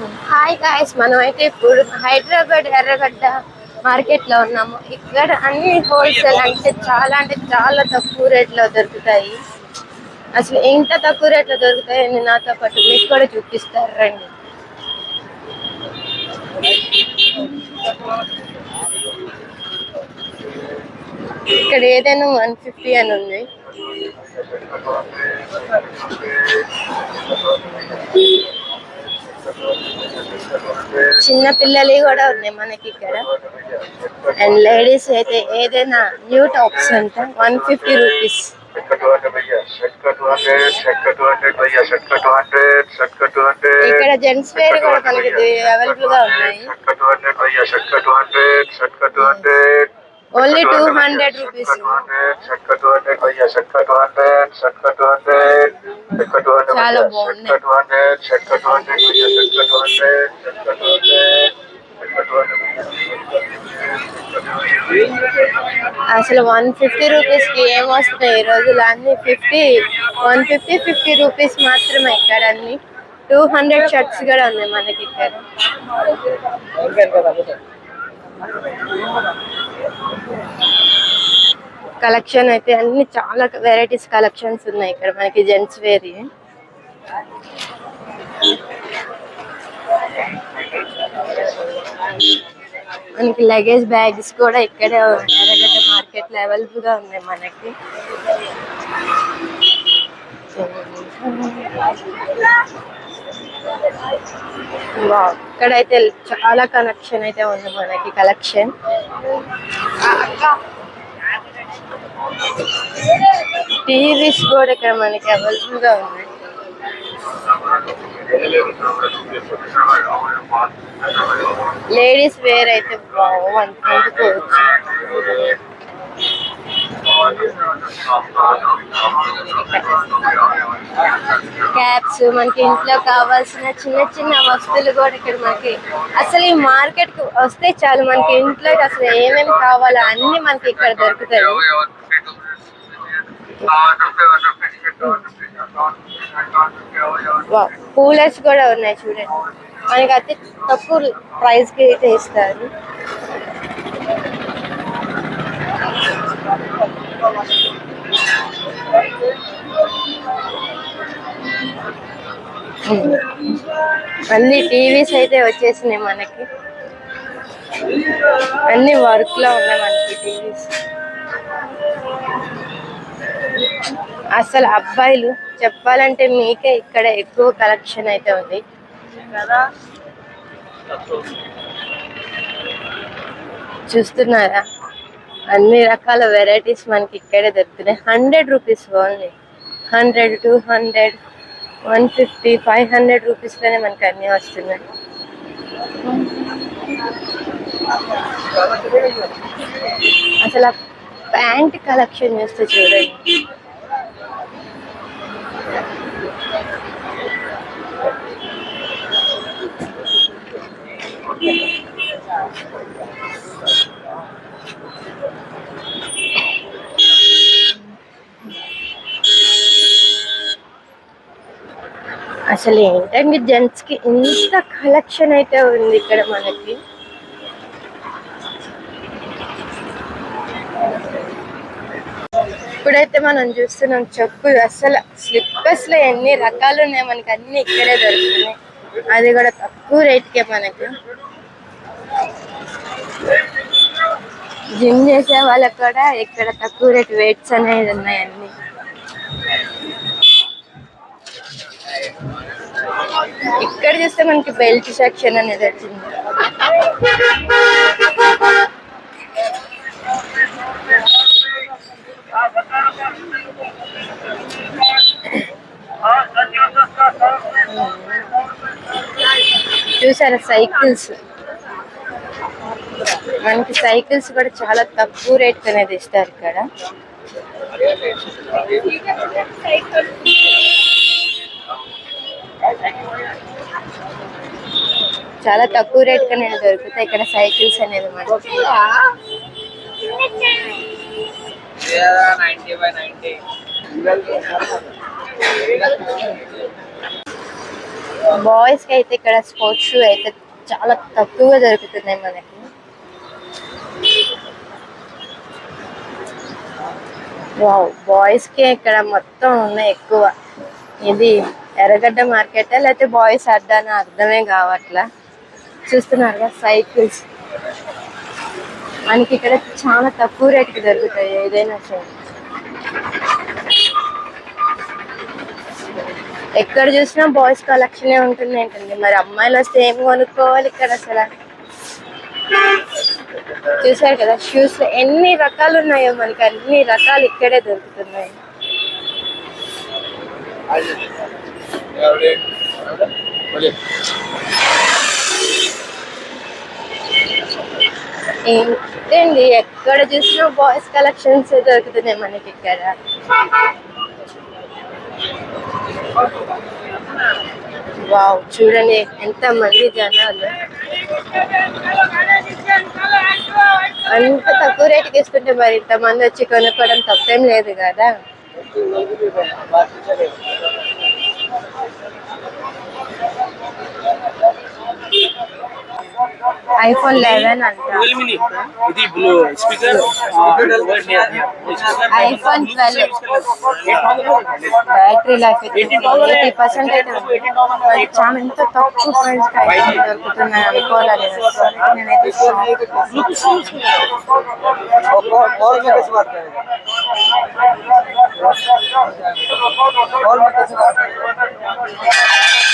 Hi guys మనం అయితే ఇప్పుడు హైదరాబాద్ ఎర్రగడ్డ మార్కెట్లో ఉన్నాము. ఇక్కడ అన్ని హోల్సేల్ అంటే చాలా అంటే చాలా తక్కువ రేట్లో దొరుకుతాయి. అసలు ఎంత తక్కువ రేట్లో దొరుకుతాయని నాతో పాటు మీకు కూడా చూపిస్తారు రండి. ఇక్కడ ఏదైనా వన్ ఫిఫ్టీ అని ఉంది. చిన్న పిల్లలు కూడా ఉన్నాయి మనకి ఇక్కడ. అండ్ లేడీస్ అయితే ఏదైనా న్యూ టాప్స్ అంట one fifty rupees shirt two hundred భయ్యా shirt two hundred shirt two hundred hundred shirt cut hundred ఇక్కడ జెంట్స్ వేర్ కూడా మనకి అవైలబుల్గా ఉన్నాయి షర్ట్ టూ హండ్రెడ్ భయ్యా shirt two hundred shirt two hundred only two hundred rupees shirt two hundred భయ్యా shirt two hundred shirt two hundred shirt two hundred చాలా బాగున్నాయి. Shirt two hundred shirt two hundred భయ్యా shirt two hundred shirt two hundred shirt two అసలు one fifty rupees కి ఏం వస్తాయి ఈ రోజులు అన్ని fifty one fifty fifty rupees మాత్రమే ఇక్కడ అన్ని టూ హండ్రెడ్ షర్ట్స్ కూడా ఉన్నాయి మనకి ఇక్కడ కలెక్షన్ అయితే అన్ని చాలా వెరైటీస్ కలెక్షన్స్ ఉన్నాయి ఇక్కడ మనకి జెంట్స్ వేర్ మనకి లగేజ్ బ్యాగ్స్ కూడా ఇక్కడే ఎర్రగడ్డ మార్కెట్ లో అవైలబుల్ గా ఉన్నాయి మనకి వావ్, ఇక్కడైతే చాలా కలెక్షన్ అయితే ఉంది మనకి కలెక్షన్ టీవీస్ కూడా ఇక్కడ మనకి అవైలబుల్గా ఉన్నాయి లేడీస్ వేర్ అయితే బాగుంటుంది క్యాప్స్ మనకి ఇంట్లో కావాల్సిన చిన్న చిన్న వస్తువులు కూడా ఇక్కడ మనకి అసలు ఈ మార్కెట్కి వస్తే చాలు. మనకి ఇంట్లో అసలు ఏమేమి కావాలో అన్ని మనకి ఇక్కడ దొరుకుతాయి. వావ్, కూలర్స్ కూడా ఉన్నాయి చూడండి. మనకి అతి తక్కువ ప్రైస్కి అయితే ఇస్తారు. అన్ని టీవీస్ అయితే వచ్చేసినాయి మనకి. అన్ని వర్క్లో ఉన్నాయి మనకి టీవీస్. అసలు అబ్బాయిలు చెప్పాలంటే మీకే ఇక్కడ ఎక్కువ కలెక్షన్ అయితే ఉంది. చూస్తున్నారా? అన్ని రకాల వెరైటీస్ మనకి ఇక్కడే దొరుకుతున్నాయి. Hundred rupees only hundred two hundred one fifty five hundred రూపీస్లోనే మనకి అన్నీ వస్తున్నాయి. అసలు ఆ ప్యాంట్ కలెక్షన్ చూస్తే చూడండి. అసలు ఏంటండి జెంట్స్కి ఇంత కలెక్షన్ అయితే ఉంది ఇక్కడ మనకి. ఇప్పుడైతే మనం చూస్తున్నాం చెప్పులు అసలు స్లిప్పర్స్లో ఎన్ని రకాలు ఉన్నాయి మనకి? అన్ని ఇక్కడే దొరుకుతున్నాయి. అది కూడా తక్కువ రేట్కే మనకి. జిమ్ చేసే వాళ్ళకి కూడా ఇక్కడ తక్కువ రేట్ వెయిట్స్ అనేది ఉన్నాయి అన్ని. ఇక్కడ చూస్తే మనకి బెల్ట్ సెక్షన్ అనేది వచ్చింది. చూసారా సైకిల్స్? మనకి సైకిల్స్ కూడా చాలా తక్కువ రేట్ అనేది ఇస్తారు ఇక్కడ. చాలా తక్కువ రేట్కి అనేది దొరుకుతాయి ఇక్కడ సైకిల్స్ అనేది మనకి బాయ్స్కి అయితే ఇక్కడ స్పోర్ట్స్ షూ అయితే చాలా తక్కువగా దొరుకుతున్నాయి మనకి. వావ్ బాయ్స్కి ఇక్కడ మొత్తం ఉన్నాయి ఎక్కువ. ఇది ఎర్రగడ్డ మార్కెట్ లేకపోతే బాయ్స్ అడ్డాన? అర్థమే కావట్లా. కదా సైకిల్స్. మనకి ఇక్కడ చాలా తక్కువ రేటుకి దొరుకుతాయి ఏదైనా సరే. ఎక్కడ చూసినా బాయ్స్ కలెక్షన్ ఉంటుంది ఏంటండి మరి అమ్మాయిలు వస్తే ఏం కొనుక్కోవాలి ఇక్కడ అసలు? చూసారు కదా షూస్ ఎన్ని రకాలు ఉన్నాయో మనకి అన్ని రకాలు ఇక్కడే దొరుకుతున్నాయి. ఏంటండి ఎక్కడ చూసినా బాయ్స్ కలెక్షన్స్ దొరుకుతున్నాయి మనకి ఇక్కడ. వావ్ చూడండి ఎంత మంది జనాలు. అంత తక్కువ రేటుకి తీసుకుంటే మరి ఇంత మంది వచ్చి కొనుక్కోవడం తప్పేం లేదు కదా. ఐఫోన్ లెవెన్ అంట ట్వెల్వ్ మినీ ఇది blue speaker iPhone twelve battery life eighty percent అయితే ఉంది. మరి చాలా ఎంత తక్కువ ప్రైస్ కి ఐఫోన్ దొరుకుతున్నాయి అనుకోవాలి నేనైతే shock.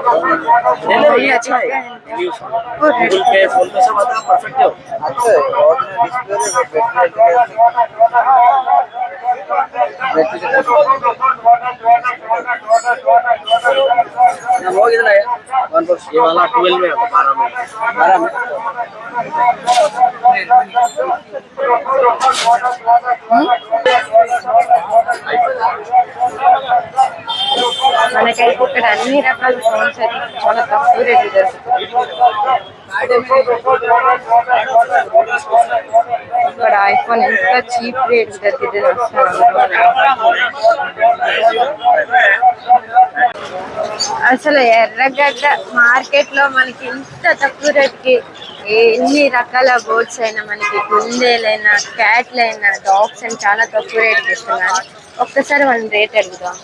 नहीं अच्छा है। गूगल पे फ़ोन पे सब आता परफेक्ट है। अच्छा है और डिस्प्ले में बैटरी वो कितना है वन पर ये वाला ट्वेल्व में है, बारह में बारह में మనకైతే ఇక్కడ అన్ని రకాల ఫోన్స్ అయితే చాలా తక్కువ రేటు దొరుకుతాయి ఇక్కడ ఐఫోన్ ఎంత చీప్ రేట్ దొరికింది అసలు ఎర్రగడ్డ మార్కెట్లో మనకి ఇంత తక్కువ రేట్కి ఎన్ని రకాల బోర్డ్స్ అయినా మనకి కుందేలైనా క్యాట్లైనా డాగ్స్ అని చాలా తక్కువ రేట్కి ఇస్తున్నారు. ఒక్కసారి మనం రేట్ అడుగుదాం.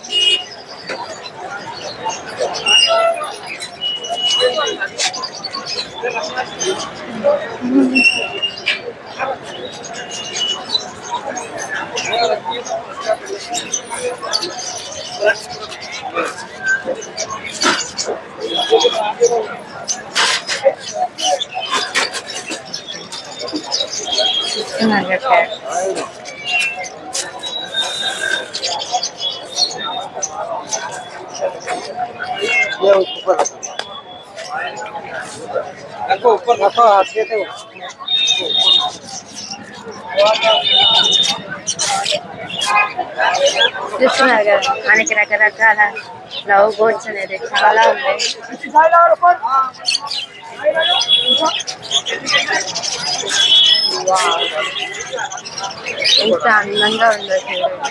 మనకి రకరకాల లవ్ బోర్డ్స్ అనేది చాలా ఉన్నాయి Wow. ఎంత అందంగా ఉందో చూడండి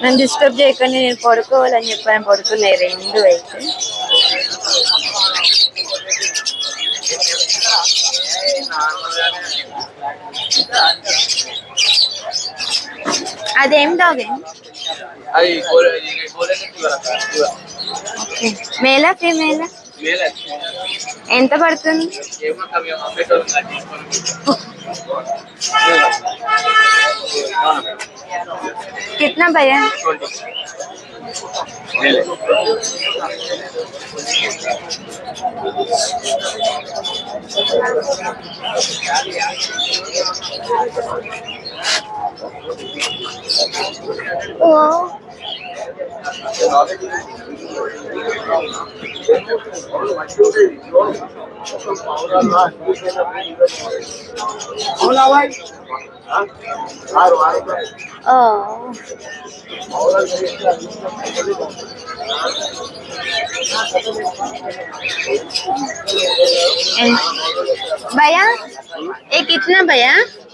నన్ను డిస్టర్బ్ చేయకుండా నేను పడుకోవాలని చెప్పాను పడుకున్నాయి రెండు అయితే. అదేం డాగ్ అది గోలే గోలే చూడరా మేలా ఫీమేలా మేలే ఎంత పడుతుంది ఏమో కవి అమ్మేటోళ్ళు కానీ कितना भैया మేలే Oh. And- भैया ये कितना भैया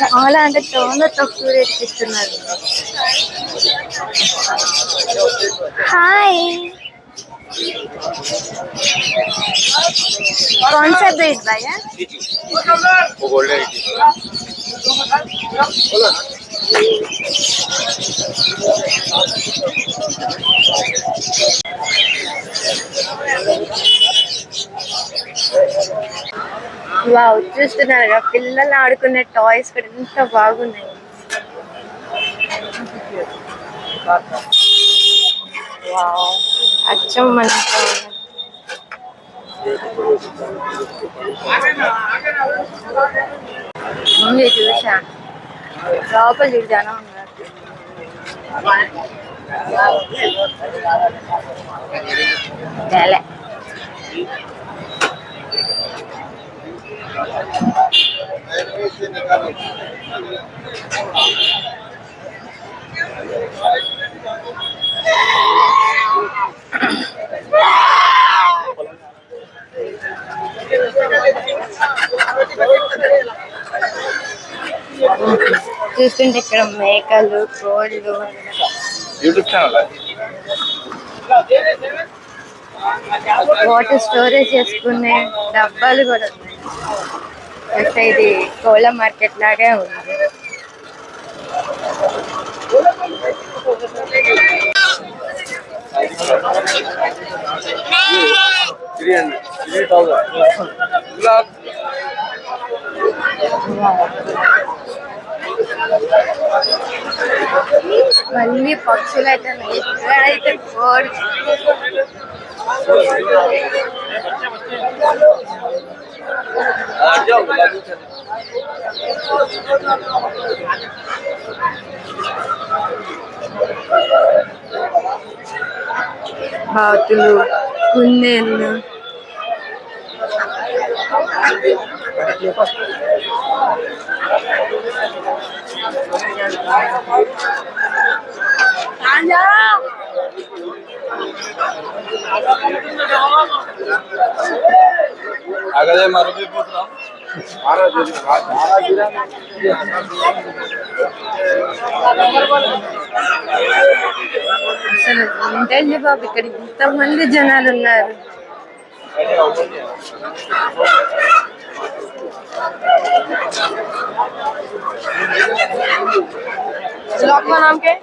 చాలా అంటే చాలా తక్కువ రేట్కి ఇస్తున్నారు హాయ్ कौन सा ब्रीड भैया वो गोल्डन వావ్ చూస్తున్నారు కదా పిల్లలు ఆడుకునే టాయ్స్ కూడా ఎంత బాగున్నాయి. వావ్ అచ్చం మన ఉంది చూసా. లోపల చూసాను తేలే చూస్తుంటే ఇక్కడ మేకలు కోళ్ళు యూట్యూబ్ ఛానల్? వాటర్ స్టోరేజ్ చేసుకునే డబ్బాలు కూడా ఉన్నాయి. ఇది కోళ్ళ మార్కెట్ లాగే ఉంది. త్రీ హండ్రెడ్ త్రీ థౌసండ్ ఇలా మళ్ళీ పక్షులు అయితే ఎక్కడైతే కోడి బాతులు కుందేళ్ళు అగలే మరొక పోతున్నాం అసలు ఏంటండి బాబు ఇక్కడ ఇంతమంది జనాలు ఉన్నారు ब्लॉक का नाम क्या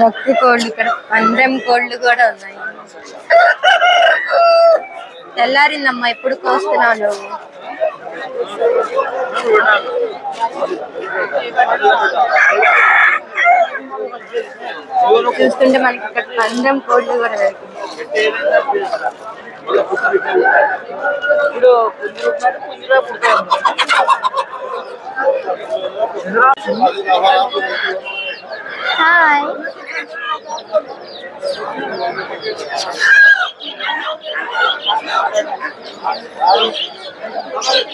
భక్తి కోళ్ళు ఇక్కడ అందరం కోళ్ళు కూడా ఉన్నాయి. తెల్లారిందమ్మా ఎప్పుడు కోస్తున్నావు? నువ్వు చూస్తుంటే మనకి ఇక్కడ పందెం కోళ్ళు కూడా ఇప్పుడు హాయ్.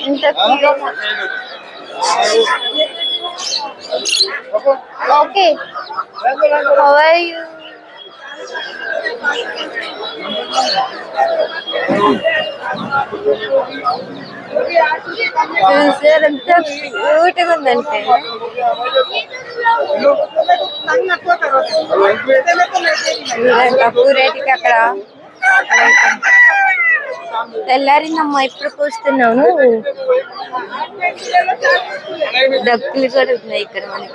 ఇంత okay. How are you? Sir ఎంత క్యూట్గా ఉందంటే తక్కువ రేటుకి అక్కడ తెల్లారిందమ్మా ఇప్పుడు కూస్తున్నాను డబ్బులు కూడా ఉన్నాయి ఇక్కడ మనకి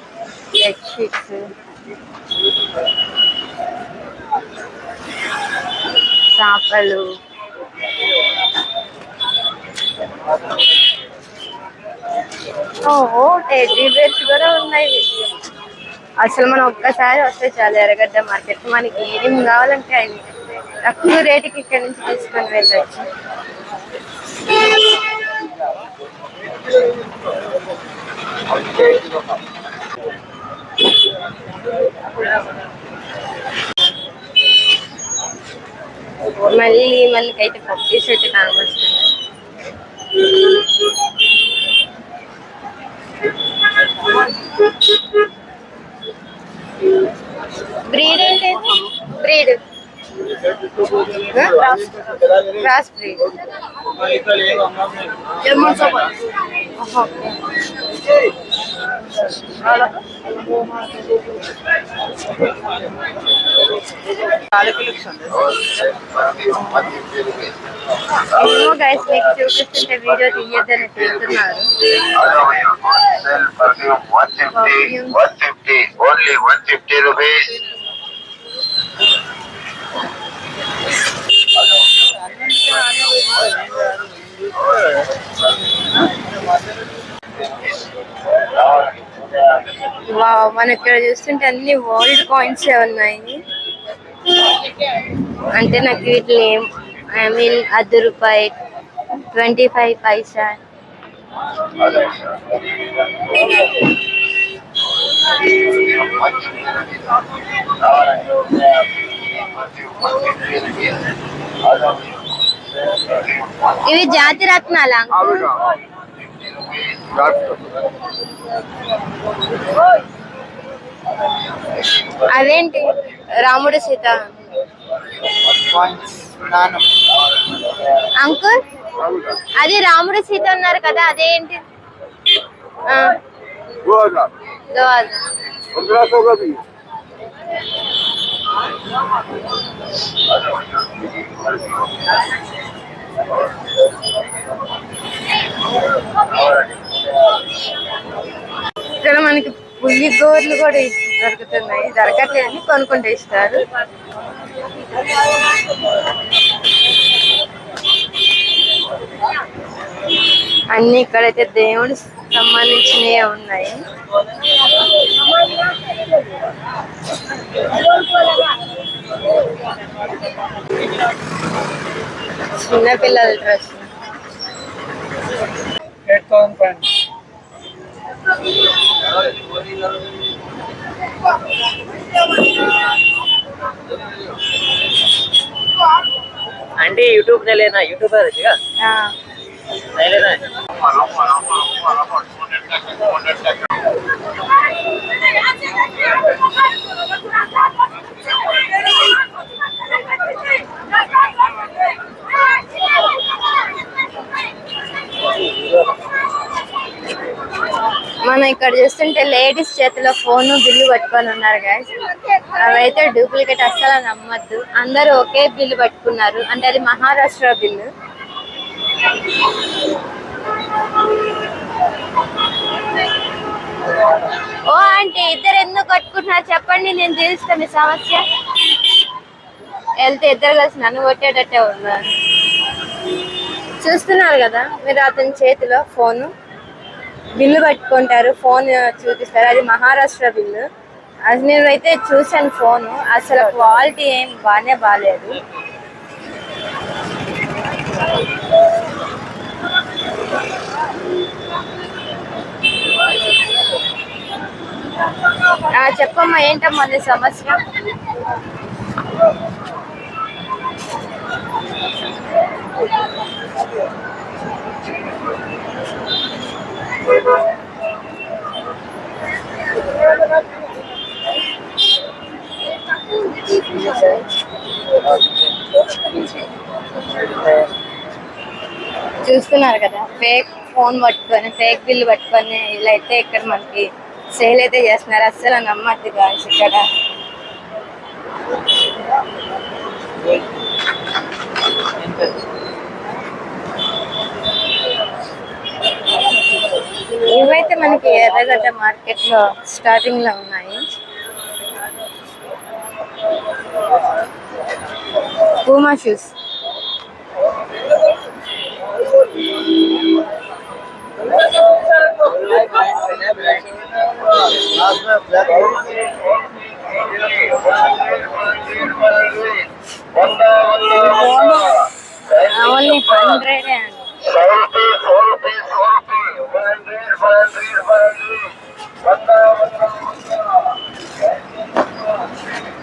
బెడ్షీట్స్ చేపలు. ఓ టెడ్డీ బేర్స్ కూడా ఉన్నాయి. అసలు మనం ఒక్కసారి వస్తే చాలు ఎర్రగడ్డ మార్కెట్. మనకి ఏం కావాలంటే అవి. తక్కువ రేటుకి ఇక్కడ నుంచి తీసుకొని వెళ్ళొచ్చు. మళ్ళీ మనకైతే పప్పీస్ అయితే కనబడుతుంది బ్రీడ్ ఏంటి బ్రీడ్. Cross breed. ఏమో గైస్ మీకు చూపిస్తుంటే వీడియో తీయద్దని చెప్తున్నారు Sell perfume 150, 150, only 150 rupees. wow మనం ఇక్కడ చూస్తుంటే అన్ని వరల్డ్ కాయిన్స్ ఉన్నాయి. అంటే నాకు వీటిని ఐ మీన్ అర్ధ రూపాయి ట్వంటీ ఫైవ్ పైసా ఇవి జాతి రత్నాలా? అదేంటి? రాముడు సీత. అంకుల్ అది రాముడు సీత ఉన్నారు కదా అదేంటి? Thank you. ఇక్కడ మనకి పులి గోర్లు కూడా దొరుకుతున్నాయి. దొరుకుతున్నాయి దొరకట్లేదని కొనుక్కుంటే ఇస్తారు. అన్ని ఇక్కడైతే దేవుడి సంబంధించినవి ఉన్నాయి. చిన్నపిల్లల dress eight thousand five aunty YouTube ನಲ್ಲೇನಾ YouTuber ಇದೀಗ ನಲ್ಲೇನಾ మనం ఇక్కడ చూస్తుంటే లేడీస్ చేతిలో ఫోన్ బిల్లు పట్టుకొని ఉన్నారు గాయస్ అవైతే డూప్లికేట్ అస్సలు నమ్మద్దు. అందరూ ఒకే బిల్లు పట్టుకున్నారు. అంటే అది మహారాష్ట్ర బిల్లు. ఓ ఆంటీ ఇద్దరు ఎందుకు కట్టుకుంటున్నారు చెప్పండి నేను తెలుస్తాను మీ సమస్య. వెళ్తే ఇద్దరు కలిసి నన్ను కొట్టేటట్టే ఉన్నారు. చూస్తున్నారు కదా మీరు అతని చేతిలో ఫోను. బిల్లు పట్టుకుంటారు ఫోన్ చూపిస్తారు. అది మహారాష్ట్ర బిల్లు. అది నేను అయితే చూసాను ఫోన్. అసలు క్వాలిటీ ఏం బాగానే బాగాలేదు చెప్పమ్మా ఏంటమ్మా నీ సమస్య? చూస్తున్నారు కదా ఫేక్ ఫోన్ పట్టుకొని ఫేక్ బిల్ పట్టుకొని ఇలా అయితే ఇక్కడ మనకి సేల్ అయితే చేస్తున్నారు అస్సలు నమ్మద్దు గాయస్ ఇక్కడ ఇవైతే మనకి ఎర్రగడ్డ మార్కెట్ లో స్టార్టింగ్ లో ఉన్నాయి పూమా షూస్ వంద వంద వంద ఓన్లీ హండ్రెడ్ అండి Thank you.